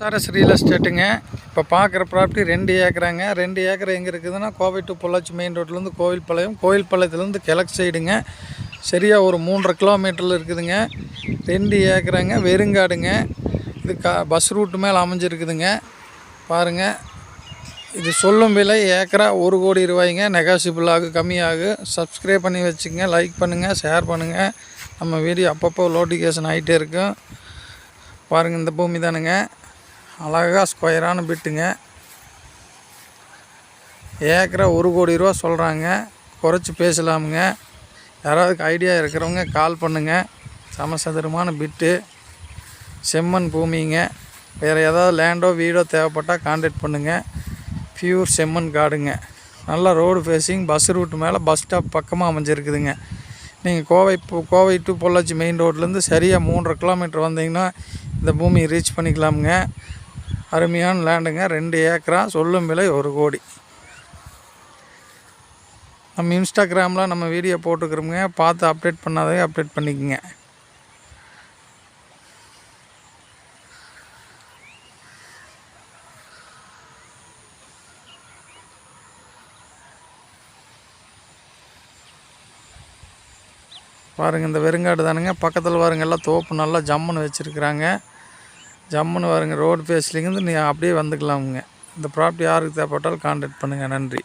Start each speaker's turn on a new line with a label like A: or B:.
A: SRS real எஸ்டேட்டுங்க இப்போ பார்க்குற property ரெண்டு ஏக்கராங்க. ரெண்டு ஏக்கர் எங்கே இருக்குதுன்னா கோவை டு பொள்ளாச்சி மெயின் ரோட்லேருந்து கோவில்பாளையம். கோவில்பாளையத்துலேருந்து கிழக்கு சைடுங்க சரியாக ஒரு மூன்றரை கிலோமீட்டரில் இருக்குதுங்க. ரெண்டு ஏக்கராங்க வெறுங்காடுங்க. இது கா பஸ் ரூட்டு மேலே அமைஞ்சிருக்குதுங்க. பாருங்கள் இது சொல்லும் விலை ஏக்கரா ஒரு கோடி ரூபாய்ங்க. நெகாசிபிள் ஆகும் கம்மியாகும் சப்ஸ்கிரைப் பண்ணி வச்சுக்கங்க லைக் பண்ணுங்கள் ஷேர் பண்ணுங்கள் நம்ம வீடியோ அப்பப்போ நோட்டிஃபிகேஷன் ஆகிட்டே இருக்கும். பாருங்கள் இந்த பூமி தானுங்க. அழகாக ஸ்கொயரான பிட்டுங்க. ஏக்கரை ஒரு கோடி ரூபா சொல்கிறாங்க குறைச்சி பேசலாமுங்க. யாராவது ஐடியா இருக்கிறவங்க கால் பண்ணுங்கள் சமசதுரமான பிட்டு. செம்மண் பூமிங்க. வேறு ஏதாவது லேண்டோ வீடோ தேவைப்பட்டால் காண்டாக்ட் பண்ணுங்கள் பியூர் செம்மண் காடுங்க. நல்லா ரோடு ஃபேஸிங் பஸ் ரூட் மேலே பஸ் ஸ்டாப் பக்கமாக அமைஞ்சிருக்குதுங்க. நீங்கள் கோவை கோவை டு பொள்ளாச்சி மெயின் ரோட்லேருந்து சரியாக மூன்றரை கிலோமீட்டர் வந்தீங்கன்னா இந்த பூமியை ரீச் பண்ணிக்கலாமுங்க. அருமையான லேண்டுங்க. ரெண்டு ஏக்கரா சொல்லும் விலை ஒரு கோடி. நம்ம இன்ஸ்டாகிராமில் நம்ம வீடியோ போட்டுக்கிறோமுங்க. பார்த்து அப்டேட் பண்ணாதே அப்டேட் பண்ணிக்கோங்க. பாருங்கள் இந்த வெறுங்காடு தானுங்க. பக்கத்தில் பாருங்கள் எல்லாம் தோப்பு நல்லா ஜம்முன்னு வச்சுருக்குறாங்க. ஜம்முன்னு பாருங்க ரோடு ஃபேஸ்லேருந்து நீ அப்படியே வந்துக்கலாமுங்க. இந்த ப்ராப்பர்ட்டி யாருக்கு தேவைப்பட்டாலும் கான்டாக்ட் பண்ணுங்கள் நன்றி.